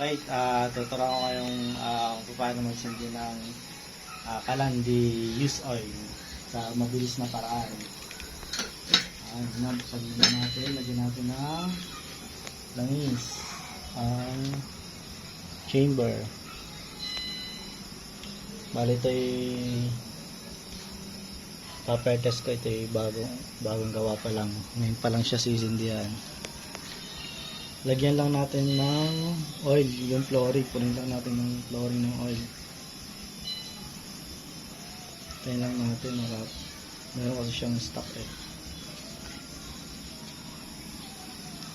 Okay, uh, tuturuan ko kayong uh, kung paano magsindi ng uh, kalandi use oil sa mabilis na paraan. Ayan, uh, pagigyan natin, lagyan natin ng langis ang chamber. Bali ito ay paper test ko ito ay bagong, bagong gawa pa lang. Ngayon pa lang siya sisindihan. Lagyan lang natin ng oil, yung flooring. Punin lang natin ng flooring ng oil. Tayo lang natin, marap. Meron kasi siyang stock eh.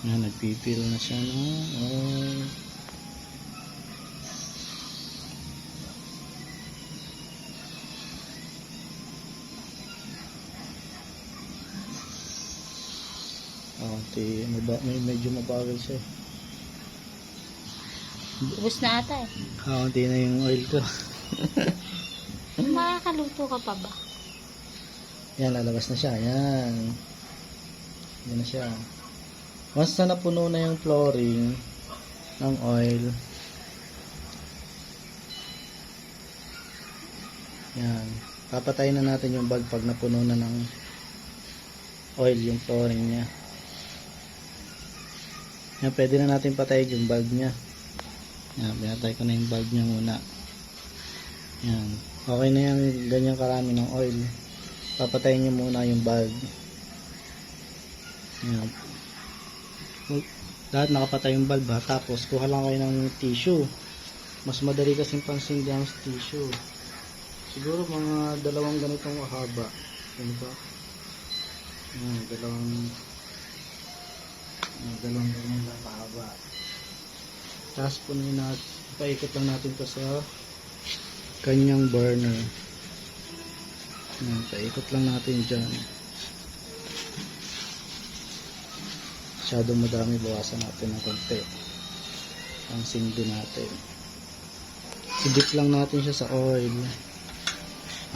Yan, nagpipil na siya ng oil. Ti, maba, may medyo mabagal siya. eh. Ubus na ata eh. Kaunti na yung oil ko. Makakaluto ka pa ba? Yan, lalabas na siya. Yan. Yan na siya. Once na napuno na yung flooring ng oil, yan. Papatayin na natin yung bulb pag napuno na ng oil yung flooring niya. Yan, pwede na natin patayin yung bulb niya. Yan, pinatay ko na yung bulb niya muna. Yan. Okay na yan, ganyan karami ng oil. Papatayin niyo muna yung bulb. Yan. Lahat nakapatay yung bulb ha. Tapos, kuha lang kayo ng tissue. Mas madali kasing pansindihan sa tissue. Siguro mga dalawang ganitong haba. Ganito. Yan, dalawang dalawang ganyan lang kahaba. Tapos punin natin, paikot lang natin to sa kanyang burner. Yan, paikot lang natin dyan. Masyado madami, bawasan natin ng konti. Ang sindi natin. Sidip lang natin siya sa oil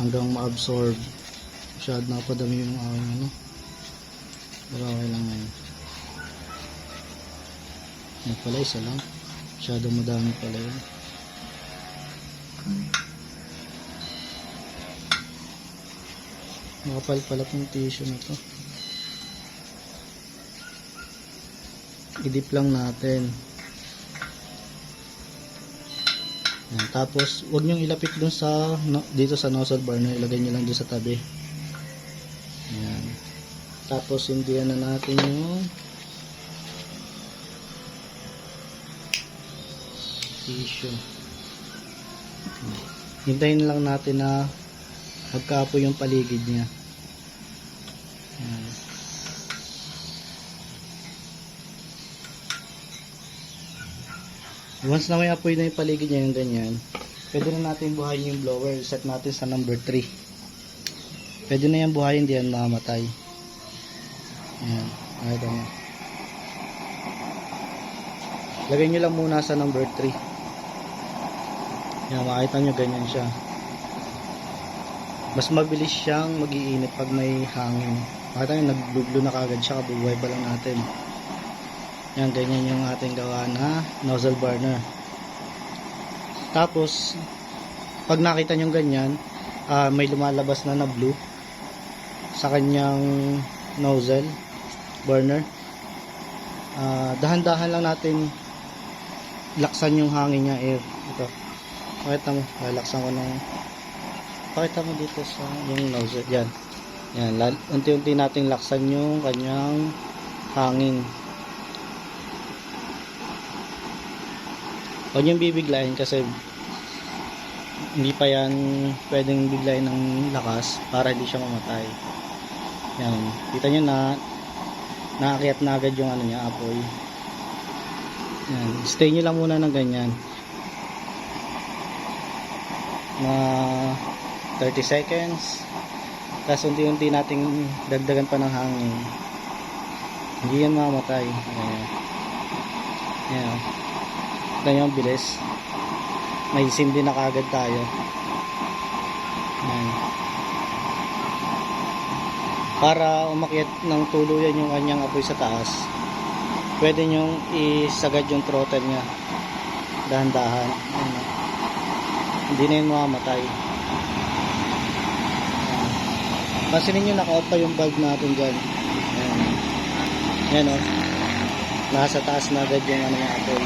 hanggang ma-absorb. Masyado napadami yung aking ano. Pero okay lang ngayon. Ano pala, isa lang. Masyado madami pala yun. Makapal pala tong tissue na to. Idip lang natin. Yan. Tapos, huwag niyong ilapit dun sa, no, dito sa nozzle burner. Ilagay niyo lang dun sa tabi. Yan. Tapos, hindi na natin yung tissue. Hintayin lang natin na magkapo yung paligid niya. Once na may apoy na yung paligid niya yung ganyan, pwede na natin buhayin yung blower. Set natin sa number 3. Pwede na yan buhayin, hindi yan mamamatay. Ayan. Ayun mo. Lagay nyo lang muna sa number 3. Yan, makita nyo ganyan siya. Mas mabilis siyang magiinit pag may hangin. Makita nyo, nagbublo na kagad siya, kabubuhay pa lang natin. Yan, ganyan yung ating gawa na nozzle burner. Tapos, pag nakita nyo ganyan, ah, may lumalabas na na blue sa kanyang nozzle burner. Ah, dahan-dahan lang natin laksan yung hangin niya air. Ito. Pakita mo, lalaksan ko ng pakita mo dito sa yung nozzle. Yan. Yan, unti-unti nating laksan yung kanyang hangin. Huwag niyong bibiglayin kasi hindi pa yan pwedeng biglayin ng lakas para hindi siya mamatay. Yan. Kita niyo na naakyat na agad yung ano niya, apoy. Yan. Stay niyo lang muna ng ganyan. Na 30 seconds. Tapos unti-unti nating dagdagan pa ng hangin. Hindi yan mamatay. Ayan. Ayan. Ang bilis. May sindi na kagad tayo. Ayan. Para umakyat ng tuluyan yung kanyang apoy sa taas, pwede nyong isagad yung throttle niya. Dahan-dahan. Hindi na yun mamamatay. Ayan. Pansinin nyo, naka-off pa yung bulb natin dyan. Ayan. Ayan o. Nasa taas na agad yung ano yung apple.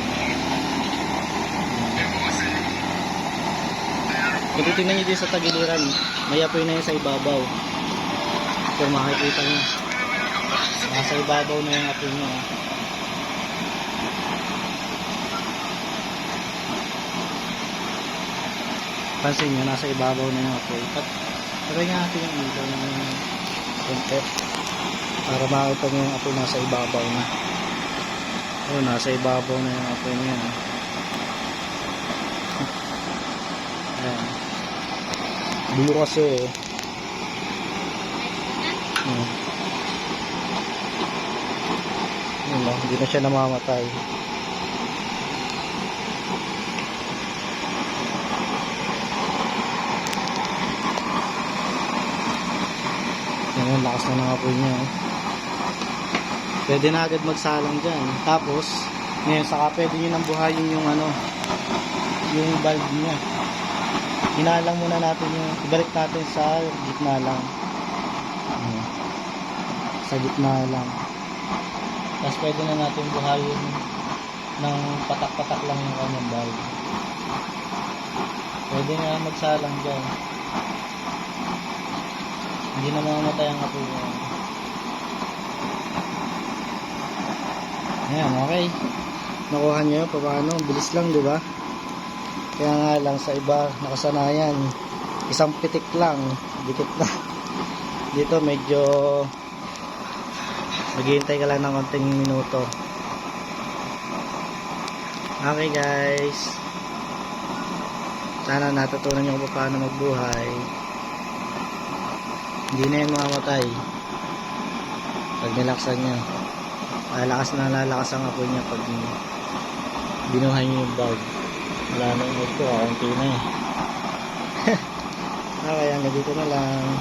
Kung titignan nyo din sa tagiliran, may apoy na yun sa ibabaw. Kung makikita nyo. Nasa ibabaw na yung apoy nyo. oh. Pansin nyo, nasa ibabaw na yung apoy. Pat, patay nga natin yung ilaw ng konti. Para nyo yung apoy nasa ibabaw na. Oh, nasa ibabaw na yung apoy niya. oh. Ayan. Blue kasi eh. Hmm. Yun hindi na siya namamatay. Lakas na ng apoy niya. oh. Pwede na agad magsalang dyan. Tapos, ngayon saka pwede nyo nang buhayin yung ano, yung bulb niya. Hinalang muna natin yung, ibalik natin sa gitna lang. Ano, sa gitna lang. Tapos pwede na natin buhayin ng patak-patak lang yung kanyang bulb. Pwede na magsalang dyan. Hindi na mamamatay ang apoy niya. Ayan, okay. Nakuha niyo paano? Bilis lang, di ba? Kaya nga lang sa iba, nakasanayan. Isang pitik lang, dikit na. Dito medyo naghihintay ka lang ng konting minuto. Okay guys. Sana natutunan niyo kung paano magbuhay. Hindi na yan mamamatay. Pag nilaksan niya. Lalakas na lalakas ang apoy niya pag binuhay niyo yung bulb. Wala na yung mood ko, kaunti na eh. okay, hanggang dito na lang.